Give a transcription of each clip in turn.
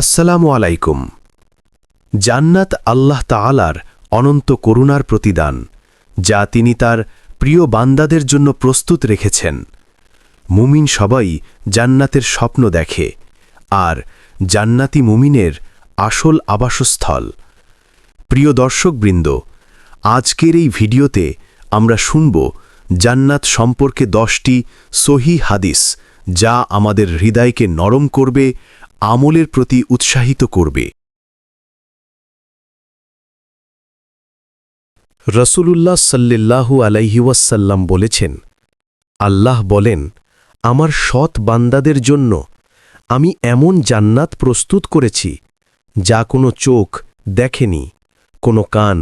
আসসালামু আলাইকুম। জান্নাত আল্লাহ তাআলার অনন্ত করুণার প্রতিদান, যা তিনি তার প্রিয় বান্দাদের জন্য প্রস্তুত রেখেছেন। মুমিন সবাই জান্নাতের স্বপ্ন দেখে, আর জান্নাতি মুমিনের আসল আবাসস্থল। প্রিয় দর্শকবৃন্দ, আজকের এই ভিডিওতে আমরা শুনব জান্নাত সম্পর্কে দশটি সহি হাদিস, যা আমাদের হৃদয়কে নরম করবে আমলের প্রতি উৎসাহিত করবে। রসুলুল্লাহ সাল্লাল্লাহু আলাইহি ওয়াসাল্লাম বলেছেন, আল্লাহ বলেন, আমার সৎ বান্দাদের জন্য আমি এমন জান্নাত প্রস্তুত করেছি, যা কোনো চোখ দেখেনি, কোনো কান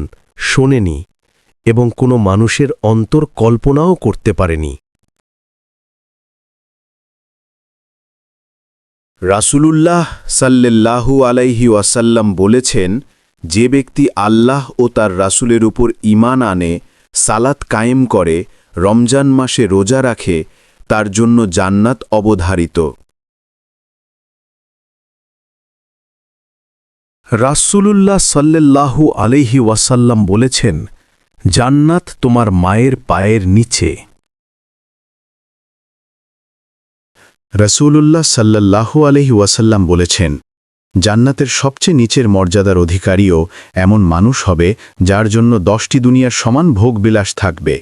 শোনেনি এবং কোনো মানুষের অন্তর কল্পনাও করতে পারেনি। রাসূলুল্লাহ সাল্লাল্লাহু আলাইহি ওয়াসাল্লাম বলেছেন, যে ব্যক্তি আল্লাহ ও তার রাসূলের উপর ঈমান আনে, সালাত কায়েম করে, রমজান মাসে রোজা রাখে, তার জন্য জান্নাত অবধারিত। রাসূলুল্লাহ সাল্লাল্লাহু আলাইহি ওয়াসাল্লাম বলেছেন, জান্নাত তোমার মায়ের পায়ের নিচে। রসুলুল্লাহ সাল্লাল্লাহু আলহি ওয়াসাল্লাম বলেছেন, জান্নাতের সবচেয়ে নিচের মর্যাদার অধিকারীও এমন মানুষ হবে যার জন্য দশটি দুনিয়ার সমান ভোগবিলাস থাকবে।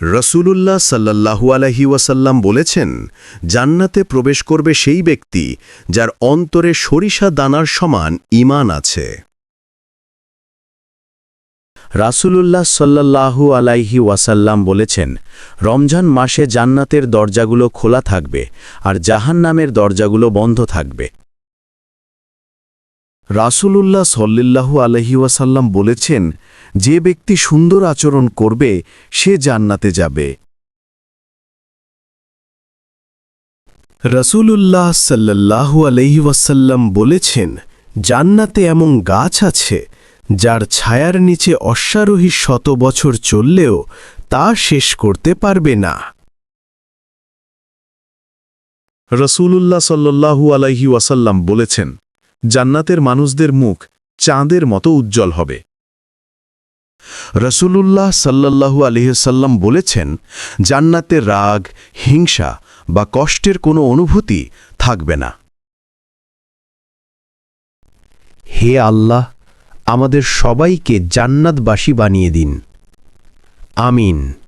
রসুলুল্লাহ সাল্লাল্লাহু আলহি ওয়াসাল্লাম বলেছেন, জান্নাতে প্রবেশ করবে সেই ব্যক্তি যার অন্তরে সরিষা দানার সমান ঈমান আছে। রাসূলুল্লাহ সাল্লাল্লাহু আলাইহি ওয়াসাল্লাম বলেছেন, রমজান মাসে জান্নাতের দরজাগুলো খোলা থাকবে আর জাহান্নামের দরজাগুলো বন্ধ থাকবে। রাসূলুল্লাহ সল্লাল্লাহু আলহি ওয়াসাল্লাম বলেছেন, যে ব্যক্তি সুন্দর আচরণ করবে, সে জান্নাতে যাবে। রসুলুল্লাহ সাল্লাল্লাহু আলহি ওয়াসাল্লাম বলেছেন, জান্নাতে এমন গাছ আছে যার ছায়ার নিচে অশ্বারোহী শত বছর চললেও তা শেষ করতে পারবে না। রসুলুল্লাহ সাল্লাল্লাহু আলাইহি ওয়াসাল্লাম বলেছেন, জান্নাতের মানুষদের মুখ চাঁদের মতো উজ্জ্বল হবে। রসুলুল্লাহ সাল্লাল্লাহু আলহিসাল্লাম বলেছেন, জান্নাতে রাগ, হিংসা বা কষ্টের কোনো অনুভূতি থাকবে না। হে আল্লাহ আমাদের সবাইকে জান্নাতবাসী বানিয়ে দিন। আমিন।